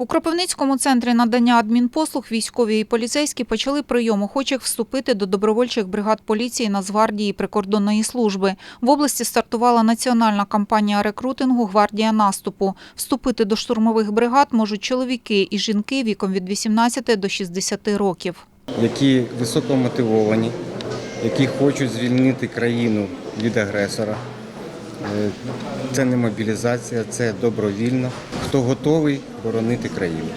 У Кропивницькому центрі надання адмінпослуг військові і поліцейські почали прийом охочих вступити до добровольчих бригад поліції, Нацгвардії прикордонної служби. В області стартувала національна кампанія рекрутингу «Гвардія наступу». Вступити до штурмових бригад можуть чоловіки і жінки віком від 18 до 60 років. які високо мотивовані, які хочуть звільнити країну від агресора. Е, Це не мобілізація, це добровільно. Хто готовий боронити країну?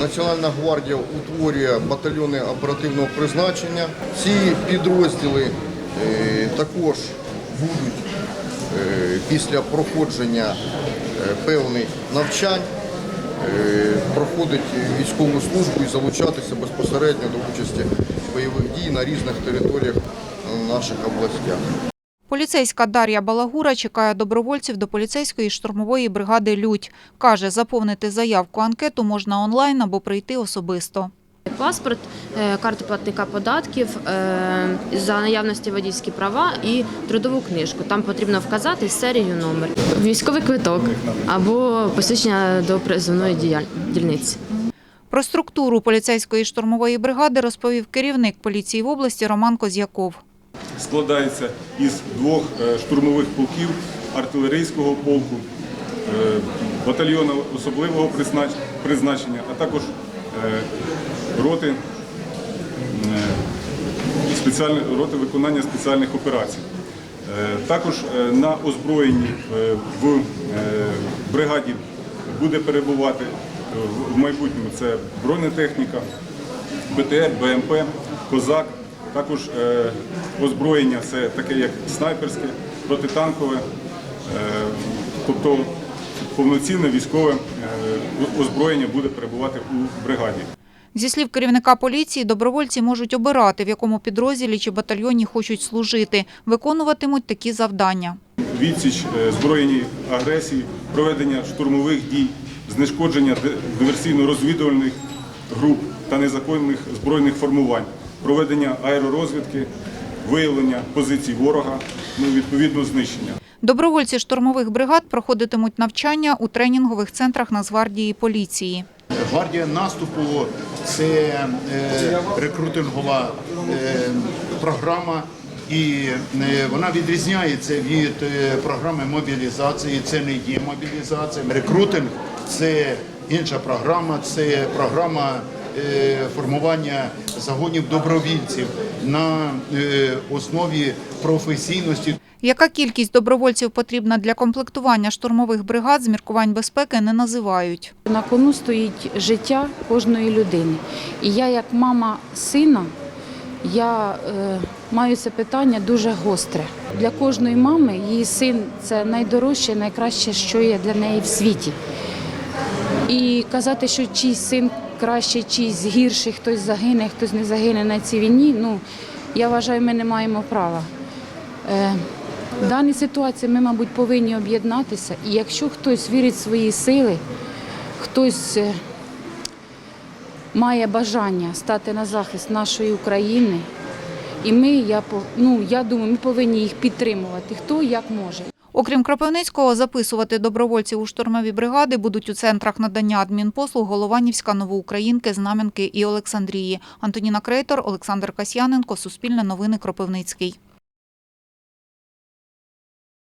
Національна гвардія утворює батальйони оперативного призначення. Ці підрозділи е, також будуть е, після проходження е, певних навчань проходити військову службу і залучатися безпосередньо до участі бойових дій на різних територіях наших областях. Поліцейська Дар'я Балагура чекає добровольців до поліцейської штурмової бригади «Людь». Каже, заповнити заявку анкету можна онлайн або прийти особисто. Паспорт, е, карта платника податків, е, за наявності водійські права і трудову книжку. Там потрібно вказати серію номер. Військовий квиток або посвідчення до призовної дільниці. Про структуру поліцейської штурмової бригади розповів керівник поліції в області Роман Козяков. Складається із двох е, штурмових полків артилерійського полку, е, батальйону особливого призначення, а також е, роти, роти виконання спеціальних операцій. Також на озброєнні в бригаді буде перебувати в майбутньому це бронетехніка, БТР, БМП, Козак. Також е, озброєння це таке як снайперське, протитанкове, е, тобто повноцінне військове е, озброєння буде перебувати у бригаді. Зі слів керівника поліції, добровольці можуть обирати, в якому підрозділі чи батальйоні хочуть служити. Виконуватимуть такі завдання. Відсіч е, збройній агресії, проведення штурмових дій, знешкодження диверсійно-розвідувальних груп та незаконних збройних формувань, проведення аеророзвідки, виявлення позицій ворога, ну відповідно знищення. Добровольці штурмових бригад проходитимуть навчання у тренінгових центрах Нацгвардії і поліції. Гвардія наступу це е, рекрутингова е, програма, і е, вона відрізняється від програми мобілізації. Це не є мобілізація. Рекрутинг це інша програма, це програма формування загонів добровільців на е, основі професійності. Яка кількість добровольців потрібна для комплектування штурмових бригад з міркувань безпеки не називають. На кону стоїть життя кожної людини. І я, як мама сина, я е, маю це питання дуже гостре. Для кожної мами її син це найдорожче, найкраще, що є для неї в світі. І казати, що чийсь син краще, чийсь гірший, хтось загине, хтось не загине на цій війні. Ну я вважаю, ми не маємо права. Е, в даній ситуації ми, мабуть, повинні об'єднатися. І якщо хтось вірить в свої сили, хтось е, має бажання стати на захист нашої України, і ми, я, ну, я думаю, ми повинні їх підтримувати, хто як може. Окрім Кропивницького, записувати добровольців у штурмові бригади будуть у центрах надання адмінпослуг Голованівська, Новоукраїнки, Знам'янки і Олександрії. Антоніна Крейтор, Олександр Касьяненко, Суспільне новини Кропивницький.